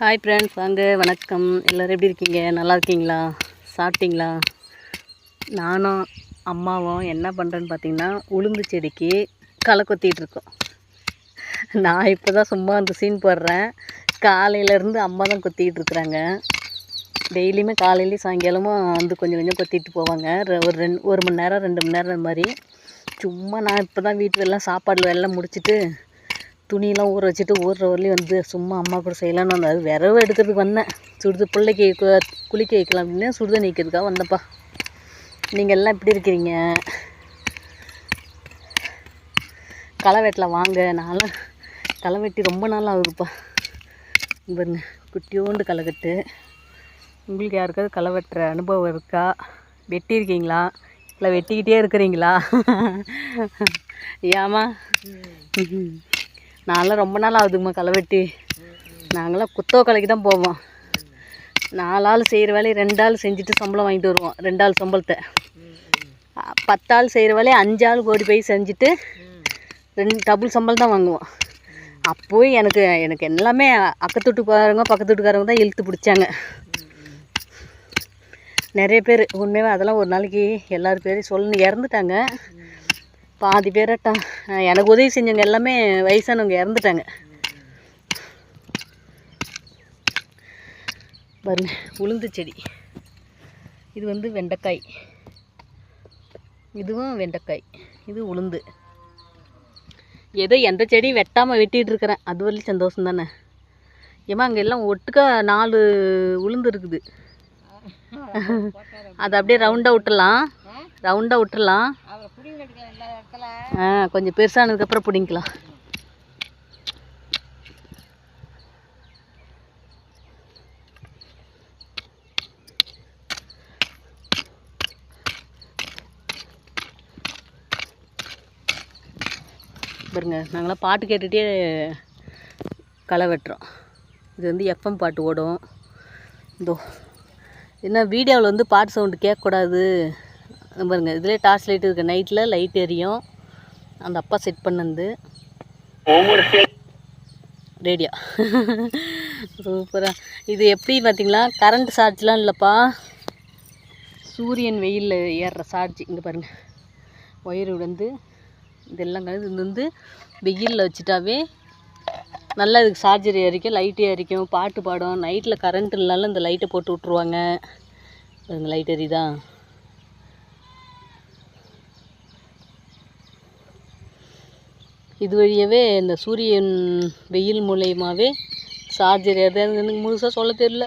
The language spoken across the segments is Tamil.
ஹாய் ஃப்ரெண்ட்ஸ் வாங்க வணக்கம். எல்லோரும் எப்படி இருக்கீங்க? நல்லா இருக்கீங்களா? சாப்பிட்டீங்களா? நானும் அம்மாவும் என்ன பண்ணுறேன்னு பார்த்தீங்கன்னா உளுந்து செடிக்கு களை கொத்திட்டு இருக்கோம். நான் இப்போ தான் சும்மா அந்த சீன் போடுறேன். காலையிலேருந்து அம்மா தான் கொத்திக்கிட்டு இருக்கிறாங்க. டெய்லியுமே காலையிலேயும் சாயங்காலமும் வந்து கொஞ்சம் கொஞ்சம் கொத்திட்டு போவாங்க. ரெ- ஒரு ரெண்டு ஒரு மணி நேரம் ரெண்டு மணி நேரம் மாதிரி. சும்மா நான் இப்போ தான் வீட்டு எல்லாம் சாப்பாடு எல்லாம் முடிச்சுட்டு துணியெல்லாம் ஊற வச்சுட்டு ஊறுற வரலையும் வந்து சும்மா அம்மா கூட செய்யலான்னு வந்தேன். அது விரவு எடுக்கிறதுக்கு வந்தேன். சுடுது பிள்ளைக்கு குளிக்க வைக்கலாம் அப்படின்னு சுடுதண்ணி வைக்கிறதுக்காக வந்தேன்ப்பா. நீங்கள் எல்லாம் எப்படி இருக்கிறீங்க. களை வெட்டில் வாங்க. நானும் களை வெட்டி ரொம்ப நாள் ஆகுதுப்பா. பாருங்க குட்டியோண்டு களை கட்டு உங்களுக்கு யாருக்காவது களை வெட்டுற அனுபவம் இருக்கா? வெட்டியிருக்கீங்களா? இல்லை வெட்டிக்கிட்டே இருக்கிறீங்களா? ஏமா நான்லாம் ரொம்ப நாள் ஆகுதுங்கம்மா களை வெட்டி நாங்களாம் குத்தோ கலைக்கு தான் போவோம். நாலு ஆள் செய்கிற வேலையை ரெண்டு ஆள் செஞ்சுட்டு சம்பளம் வாங்கிட்டு வருவோம். ரெண்டு ஆள் சம்பளத்தை பத்தாள் பத்து ஆள் செய்கிற வேலையை அஞ்சு ஆள் ஓடி போய் செஞ்சுட்டு ரெண்டு டபுள் சம்பளம் தான் வாங்குவோம். அப்போயும் எனக்கு எனக்கு எல்லாமே அக்கத்து வீட்டுக்காரங்க பக்கத்து வீட்டுக்காரங்க தான் இழுத்து பிடிச்சாங்க. நிறைய பேர் உண்மையாக அதெல்லாம் ஒரு நாளைக்கு எல்லார் பேரையும் சொல்லணும். இறந்துட்டாங்க. பாதி பேரட்டா எனக்கு உதவி செஞ்சவங்க எல்லாமே வயசானவங்க இறந்துட்டாங்க பாருங்க உளுந்து செடி இது வந்து வெண்டைக்காய் இதுவும் வெண்டைக்காய் இது உளுந்து ஏதோ எந்த செடியும் வெட்டாமல் வெட்டிகிட்டு இருக்கிறேன் அது வரலையும் சந்தோஷம் தானே ஏமா அங்கே எல்லாம் ஒட்டுக்கா நாலு உளுந்து இருக்குது அதை அப்படியே ரவுண்டாக விட்டுலாம் ரவுண்டாக விட்டுலாம் ஆ கொஞ்சம் பெருசானதுக்கப்புறம் பிடிங்கிக்கலாம் பாருங்க நாங்களாம் பாட்டு கேட்டுகிட்டே களை வெட்டுறோம். இது வந்து எஃப்எம் பாட்டு ஓடும். இதோ என்ன வீடியோவில் வந்து பாட்டு சவுண்டு கேட்கக்கூடாது. பாருங்கள் இதிலே டார்ச் லைட் இருக்குது நைட்டில் லைட் எரியும். அந்த அப்பா செட் பண்ணது. ரேடியோ சூப்பராக இது எப்படி பார்த்தீங்களா கரண்ட் சார்ஜ்லாம் இல்லைப்பா. சூரியன் வெயிலில் ஏறுற சார்ஜ் இங்கே பாருங்கள் ஒயர் வந்து இதெல்லாம் கலந்து இது வந்து வெயிலில் வச்சுட்டாவே நல்லா இதுக்கு சார்ஜர் எரிக்கும் லைட்டு எரிக்கும் பாட்டு பாடும். நைட்டில் கரண்ட் இல்லைனாலும் இந்த லைட்டை போட்டு விட்ருவாங்க பாருங்க லைட் எரியுதா? இது வழியவே இந்த சூரியன் வெயில் மூலயமாவே சார்ஜர் எதாவது எனக்கு முழுசாக சொல்ல தெரியல.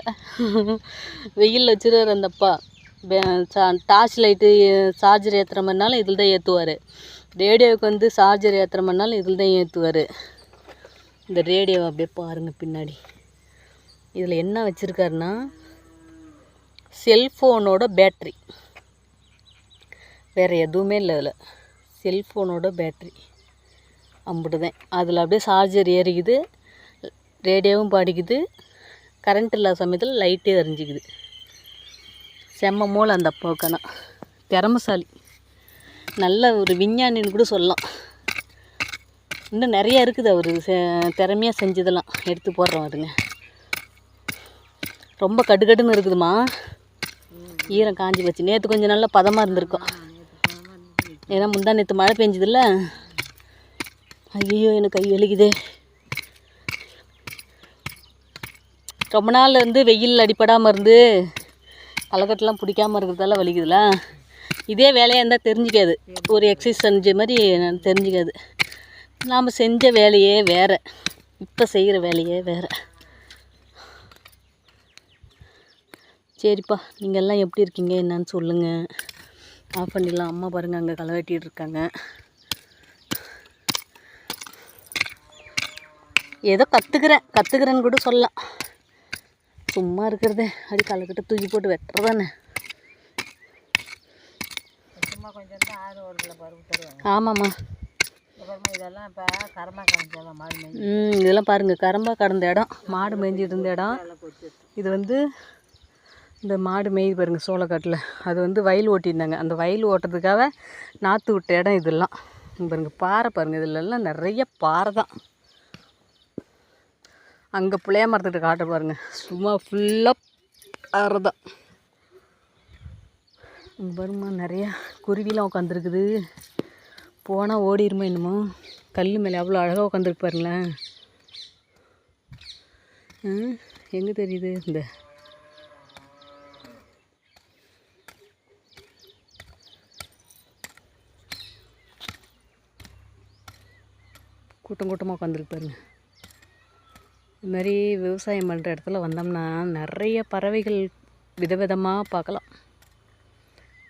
வெயிலில் வச்சுருவார் அந்த அப்பா. டார்ச் லைட்டு சார்ஜர் ஏற்றுற மாதிரினாலும் இதில் தான் ஏற்றுவார் ரேடியோவுக்கு வந்து சார்ஜர் ஏற்றுற மாதிரினாலும் இதில் தான் ஏற்றுவார் இந்த ரேடியோவை அப்படியே பாருங்கள் பின்னாடி. இதில் என்ன வச்சுருக்காருன்னா செல்ஃபோனோட பேட்ரி வேறு எதுவுமே இல்லை இதில். செல்ஃபோனோட பேட்ரி அம்பிட்டுதான் அதில் அப்படியே சார்ஜர் ஏறிக்குது. ரேடியோவும் பாடிக்குது. கரண்ட் இல்லாத சமயத்தில் லைட்டே எரிஞ்சிக்குது. செம்ம மூளை அந்த அப்பாவுக்கான திறமசாலி. நல்ல ஒரு விஞ்ஞானின்னு கூட சொல்லலாம். இன்னும் நிறைய இருக்குது அவர். திறமையாக செஞ்சதெல்லாம். எடுத்து போடுறோம் அதுங்க ரொம்ப கடுகடுன்னு இருக்குதுமா ஈரம் காஞ்சி போச்சு. நேற்று கொஞ்சம் நல்லா பதமாக இருந்திருக்கும். ஏன்னா முந்தா நேற்று மழை பெஞ்சதில்ல. ஐயோ எனக்கு கை வலிக்குதே. ரொம்ப நாள் இருந்து வெயில் அடிப்படாமல் இருந்து களைக்கட்டெலாம் பிடிக்காம இருக்கிறதால வலிக்குதுல. இதே வேலையாக இருந்தால் தெரிஞ்சிக்காது. ஒரு எக்ஸசைஸ் செஞ்ச மாதிரி நான் தெரிஞ்சிக்காது. நாம் செஞ்ச வேலையே வேறு. இப்போ செய்கிற வேலையே வேறு. சரிப்பா நீங்கள் எல்லாம் எப்படி இருக்கீங்க? என்னன்னு சொல்லுங்கள் ஆஃப் பண்ணிடலாம். அம்மா பாருங்கள் அங்கே களை வெட்டிகிட்டு இருக்காங்க. ஏதோ கற்றுக்கிறேன் கற்றுக்கிறேன்னு கூட சொல்லலாம் சும்மா இருக்கிறதே. அடி களைக்கட்டு தூக்கி போட்டு வெட்டுறதானே. ஆமாம்மா. இதெல்லாம் இப்போ கரமா காமிச்சாலும் மாடு மேய்ச்சி ம் இதெல்லாம் பாருங்கள் கரம்பா கடந்த இடம் மாடு மேய்ஞ்சிட்டு இருந்த இடம். இது வந்து இந்த மாடு மேய்து பாருங்கள் சோளக்காட்டில். அது வந்து வயல் ஓட்டியிருந்தாங்க. அந்த வயல் ஓட்டுறதுக்காக நாற்று விட்ட இடம் இதெல்லாம். இங்க பாருங்க பாறை பாருங்கள் இதுலெல்லாம் நிறைய பாறை தான். அங்கே புளிய மரத்துக்கிட்ட காட்ட பாருங்க. சும்மா ஃபுல்லாக அறதான் இங்கே பாருமா நிறையா குருவிலாம் உட்காந்துருக்குது போனால் ஓடிருமா என்னமோ. கல் மேலே அவ்வளோ அழகாக உட்காந்துருக்கு பாருங்களேன். எங்கே தெரியுது? இந்த. கூட்டம் கூட்டமாக உட்காந்துருக்கு பாருங்கள் இது மாதிரி விவசாயம் பண்ணுற இடத்துல வந்தோம்னா நிறைய பறவைகள் விதவிதமாக பார்க்கலாம்.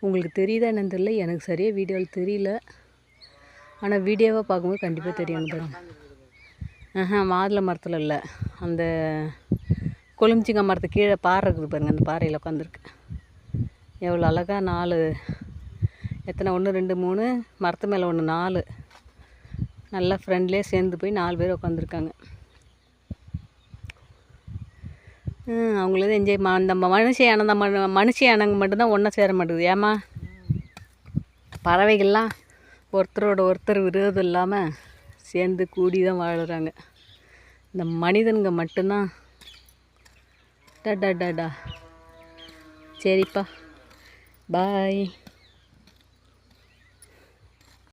உங்களுக்கு தெரியுதா என்னன்னு தெரியல. எனக்கு சரியாக வீடியோவில் தெரியல. ஆனால் வீடியோவாக பார்க்கும்போது கண்டிப்பாக தெரியும் பாருங்க. ஆஹா மாதுளை மரத்தில் இல்லை. அந்த கொழுமிச்சிங்க மரத்து கீழே பாறை இருக்குது பாருங்கள் அந்த பாறையில் உட்காந்துருக்கு எவ்வளோ அழகாக நாலு எத்தனை? ஒன்று ரெண்டு மூணு மரத்து மேலே ஒன்று நாலு. நல்லா ஃப்ரெண்ட்லேயே சேர்ந்து போய் நாலு பேர் உட்காந்துருக்காங்க அவங்களது என்ஜாய் மா அந்த மனுஷ யானை மனு மனுஷியானங்க மட்டும்தான் ஒன்றா சேர மாட்டேங்குது ஏம்மா? பறவைகள்லாம் ஒருத்தரோட ஒருத்தர் விரோதம் இல்லாமல் சேர்ந்து கூடி தான் வாழ்கிறாங்க இந்த மனிதனுங்க மட்டும்தான் டா டா டா டா. சரிப்பா. பாய்